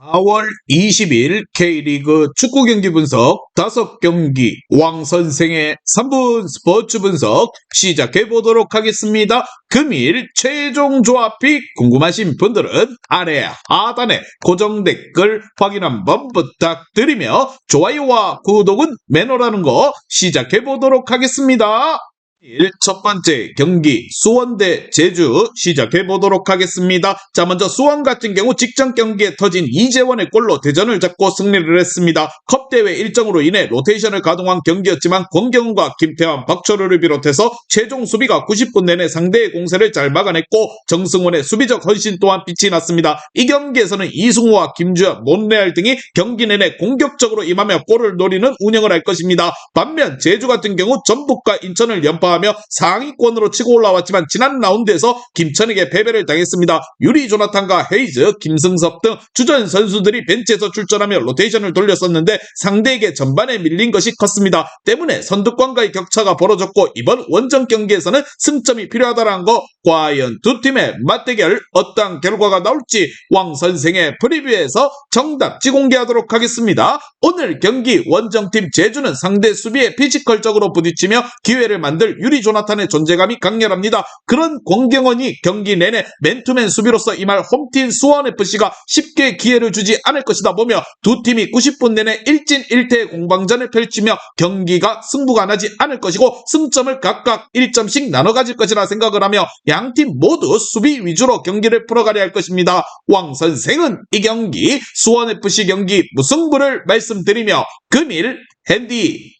4월 20일 K리그 축구 경기 분석 5경기 왕 선생의 3분 스포츠 분석 시작해 보도록 하겠습니다. 금일 최종 조합이 궁금하신 분들은 아래 하단에 고정 댓글 확인 한번 부탁드리며 좋아요와 구독은 매너라는 거 시작해 보도록 하겠습니다. 일첫 번째 경기 수원 대 제주 시작해 보도록 하겠습니다. 자 먼저 수원 같은 경우 직전 경기에 터진 이재원의 골로 대전을 잡고 승리를 했습니다. 컵 대회 일정으로 인해 로테이션을 가동한 경기였지만 권경훈과 김태환, 박철우를 비롯해서 최종 수비가 90분 내내 상대의 공세를 잘 막아냈고 정승원의 수비적 헌신 또한 빛이 났습니다. 이 경기에서는 이승우와 김주현, 몬레알 등이 경기 내내 공격적으로 임하며 골을 노리는 운영을 할 것입니다. 반면 제주 같은 경우 전북과 인천을 연파 하며 상위권으로 치고 올라왔지만 지난 라운드에서 김천에게 패배를 당했습니다. 유리 조나탄과 헤이즈, 김승섭 등 주전 선수들이 벤치에서 출전하며 로테이션을 돌렸었는데 상대에게 전반에 밀린 것이 컸습니다. 때문에 선두권과의 격차가 벌어졌고 이번 원정 경기에서는 승점이 필요하다는 거 과연 두 팀의 맞대결 어떠한 결과가 나올지 왕 선생의 프리뷰에서 정답지 공개하도록 하겠습니다. 오늘 경기 원정팀 제주는 상대 수비에 피지컬적으로 부딪히며 기회를 만들 유리 조나탄의 존재감이 강렬합니다. 그런 권경원이 경기 내내 맨투맨 수비로서 임할 홈팀 수원FC가 쉽게 기회를 주지 않을 것이다 보며 두 팀이 90분 내내 1진 1퇴 공방전을 펼치며 경기가 승부가 나지 않을 것이고 승점을 각각 1점씩 나눠 가질 것이라 생각을 하며 양 팀 모두 수비 위주로 경기를 풀어가려 할 것입니다. 왕 선생은 이 경기 수원FC 경기 무승부를 말씀드리며 금일 핸디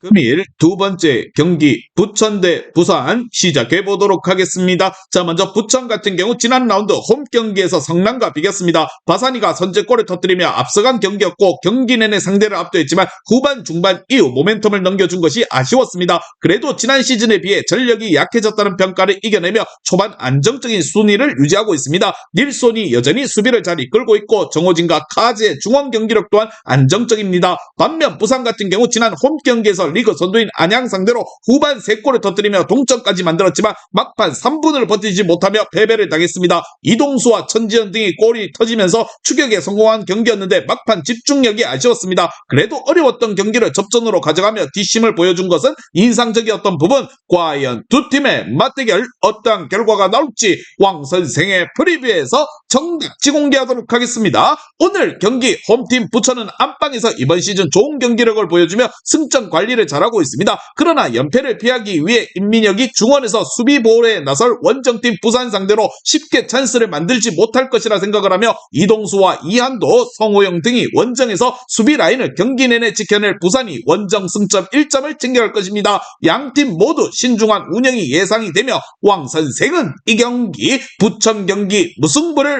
금일 두 번째 경기 부천 대 부산 시작해 보도록 하겠습니다. 자 먼저 부천 같은 경우 지난 라운드 홈 경기에서 성남과 비겼습니다. 바산이가 선제골을 터뜨리며 앞서간 경기였고 경기 내내 상대를 압도했지만 후반 중반 이후 모멘텀을 넘겨준 것이 아쉬웠습니다. 그래도 지난 시즌에 비해 전력이 약해졌다는 평가를 이겨내며 초반 안정적인 순위를 유지하고 있습니다. 닐손이 여전히 수비를 잘 이끌고 있고 정호진과 카즈의 중원 경기력 또한 안정적입니다. 반면 부산 같은 경우 지난 홈 경기에서 리그 선두인 안양 상대로 후반 3골을 터뜨리며 동점까지 만들었지만 막판 3분을 버티지 못하며 패배를 당했습니다. 이동수와 천지현 등이 골이 터지면서 추격에 성공한 경기였는데 막판 집중력이 아쉬웠습니다. 그래도 어려웠던 경기를 접전으로 가져가며 뒷심을 보여준 것은 인상적이었던 부분 과연 두 팀의 맞대결 어떠한 결과가 나올지 왕 선생의 프리뷰에서 정답지 공개하도록 하겠습니다. 오늘 경기 홈팀 부천은 안방에서 이번 시즌 좋은 경기력을 보여주며 승점 관리를 잘하고 있습니다. 그러나 연패를 피하기 위해 임민혁이 중원에서 수비 보호에 나설 원정팀 부산 상대로 쉽게 찬스를 만들지 못할 것이라 생각을 하며 이동수와 이한도, 성호영 등이 원정에서 수비 라인을 경기 내내 지켜낼 부산이 원정 승점 1점을 챙겨갈 것입니다. 양팀 모두 신중한 운영이 예상이 되며 왕 선생은 이 경기 부천 경기 무승부를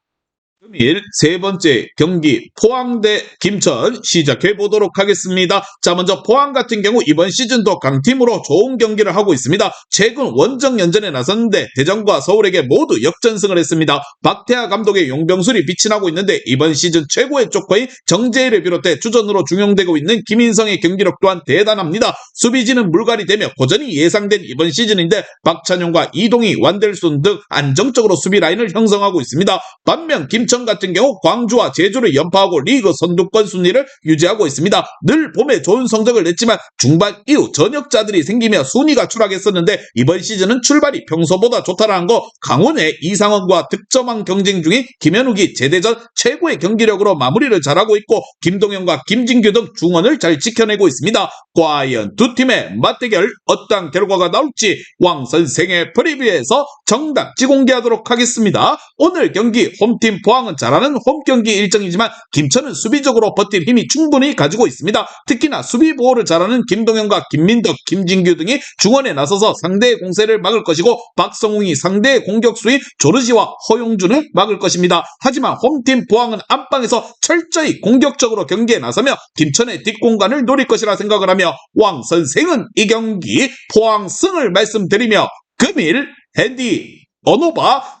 금일 세 번째 경기 포항 대 김천 시작해 보도록 하겠습니다. 자 먼저 포항 같은 경우 이번 시즌도 강팀으로 좋은 경기를 하고 있습니다. 최근 원정 연전에 나섰는데 대전과 서울에게 모두 역전승을 했습니다. 박태하 감독의 용병술이 빛이 나고 있는데 이번 시즌 최고의 조커인 정재일을 비롯해 주전으로 중용되고 있는 김인성의 경기력 또한 대단합니다. 수비진은 물갈이 되며 고전이 예상된 이번 시즌인데 박찬용과 이동희, 완델순 등 안정적으로 수비 라인을 형성하고 있습니다. 반면 김천 같은 경우 광주와 제주를 연파하고 리그 선두권 순위를 유지하고 있습니다. 늘 봄에 좋은 성적을 냈지만 중반 이후 전역자들이 생기며 순위가 추락했었는데 이번 시즌은 출발이 평소보다 좋다라는 거 강원의 이상원과 득점왕 경쟁 중인 김현욱이 제대전 최고의 경기력으로 마무리를 잘하고 있고 김동현과 김진규 등 중원을 잘 지켜내고 있습니다. 과연 두 팀의 맞대결 어떤 결과가 나올지 왕 선생의 프리뷰에서 정답지 공개하도록 하겠습니다. 오늘 경기 홈팀 포항 은 잘하는 홈 경기 일정이지만 김천은 수비적으로 버틸 힘이 충분히 가지고 있습니다. 특히나 수비 보호를 잘하는 김동현과 김민덕, 김진규 등이 중원에 나서서 상대의 공세를 막을 것이고 박성웅이 상대의 공격수인 조르지와 허용준을 막을 것입니다. 하지만 홈팀 포항은 안방에서 철저히 공격적으로 경기에 나서며 김천의 뒷공간을 노릴 것이라 생각을 하며 왕 선생은 이 경기 포항 승을 말씀드리며 금일 핸디 언오바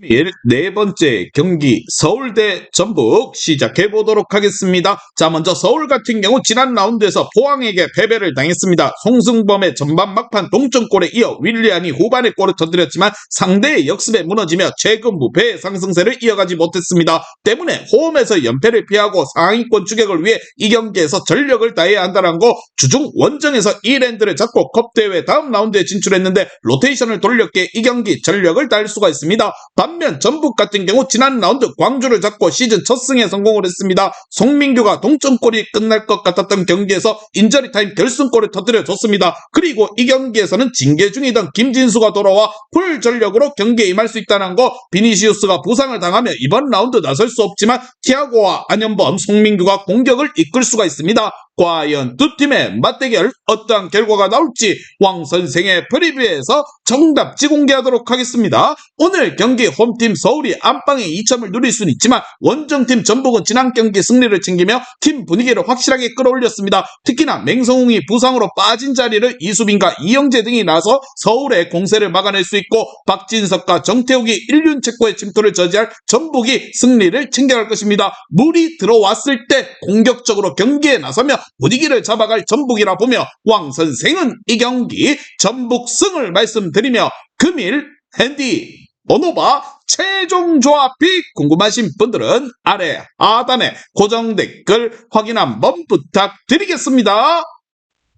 금일 네 번째 경기 서울대 전북 시작해 보도록 하겠습니다. 자 먼저 서울 같은 경우 지난 라운드에서 포항에게 패배를 당했습니다. 송승범의 전반 막판 동점골에 이어 윌리안이 후반에 골을 터뜨렸지만 상대의 역습에 무너지며 최근 무패의 상승세를 이어가지 못했습니다. 때문에 홈에서 연패를 피하고 상위권 추격을 위해 이 경기에서 전력을 다해야 한다는 거 주중 원정에서 이랜드를 잡고 컵대회 다음 라운드에 진출했는데 로테이션을 돌렸기에 이 경기 전력을 다할 수가 있습니다. 반면 전북 같은 경우 지난 라운드 광주를 잡고 시즌 첫 승에 성공을 했습니다. 송민규가 동점골이 끝날 것 같았던 경기에서 인저리 타임 결승골을 터뜨려 줬습니다. 그리고 이 경기에서는 징계 중이던 김진수가 돌아와 풀 전력으로 경기에 임할 수 있다는 거 비니시우스가 부상을 당하며 이번 라운드 나설 수 없지만 티아고와 안현범, 송민규가 공격을 이끌 수가 있습니다. 과연 두 팀의 맞대결 어떠한 결과가 나올지 왕 선생의 프리뷰에서 정답지 공개하도록 하겠습니다. 오늘 경기 홈팀 서울이 안방에 2점을 누릴 수는 있지만 원정팀 전북은 지난 경기 승리를 챙기며 팀 분위기를 확실하게 끌어올렸습니다. 특히나 맹성웅이 부상으로 빠진 자리를 이수빈과 이영재 등이 나서 서울의 공세를 막아낼 수 있고 박진석과 정태욱이 1륜 체코의 침투를 저지할 전북이 승리를 챙겨갈 것입니다. 물이 들어왔을 때 공격적으로 경기에 나서며 분위기를 잡아갈 전북이라 보며 왕 선생은 이 경기 전북 승을 말씀드리며 금일 핸디 번호바 최종 조합이 궁금하신 분들은 아래 하단에 고정 댓글 확인 한번 부탁드리겠습니다.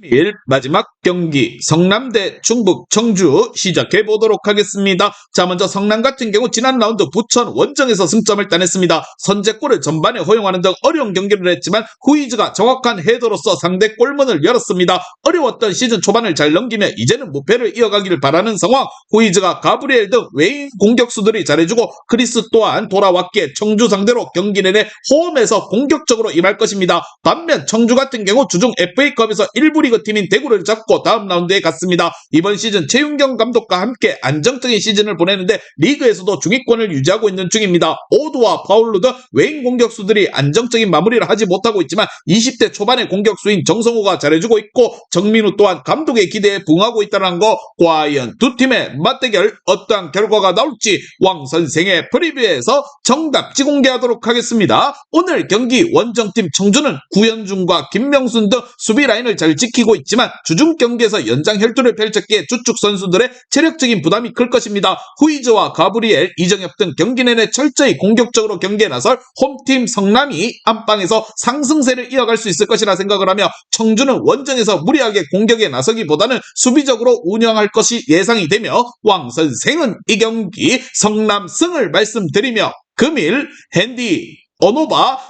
금일 마지막 경기 성남대 충북 청주 시작해 보도록 하겠습니다. 자 먼저 성남 같은 경우 지난 라운드 부천 원정에서 승점을 따냈습니다. 선제골을 전반에 허용하는 등 어려운 경기를 했지만 후이즈가 정확한 헤더로서 상대 골문을 열었습니다. 어려웠던 시즌 초반을 잘 넘기며 이제는 무패를 이어가기를 바라는 상황. 후이즈가 가브리엘 등 외인 공격수들이 잘해주고 크리스 또한 돌아왔기에 청주 상대로 경기 내내 홈에서 공격적으로 임할 것입니다. 반면 청주 같은 경우 주중 FA컵에서 1부 리그 팀인 대구를 잡고 다음 라운드에 갔습니다. 이번 시즌 최윤경 감독과 함께 안정적인 시즌을 보내는데 리그에서도 중위권을 유지하고 있는 중입니다. 오드와 파울루 등 외인 공격수들이 안정적인 마무리를 하지 못하고 있지만 20대 초반의 공격수인 정성호가 잘해주고 있고 정민우 또한 감독의 기대에 부응하고 있다는 거 과연 두 팀의 맞대결 어떠한 결과가 나올지 왕 선생의 프리뷰에서 정답지 공개하도록 하겠습니다. 오늘 경기 원정팀 청주는 구현준과 김명순 등 수비 라인을 잘 지키 고 있지만 주중 경기에서 연장 혈투를 펼쳤기에 주축 선수들의 체력적인 부담이 클 것입니다. 후이즈와 가브리엘, 이정엽 등 경기 내내 철저히 공격적으로 경기에 나설 홈팀 성남이 안방에서 상승세를 이어갈 수 있을 것이라 생각을 하며 청주는 원정에서 무리하게 공격에 나서기보다는 수비적으로 운영할 것이 예상이 되며 왕 선생은 이 경기 성남 승을 말씀드리며 금일 핸디 언오바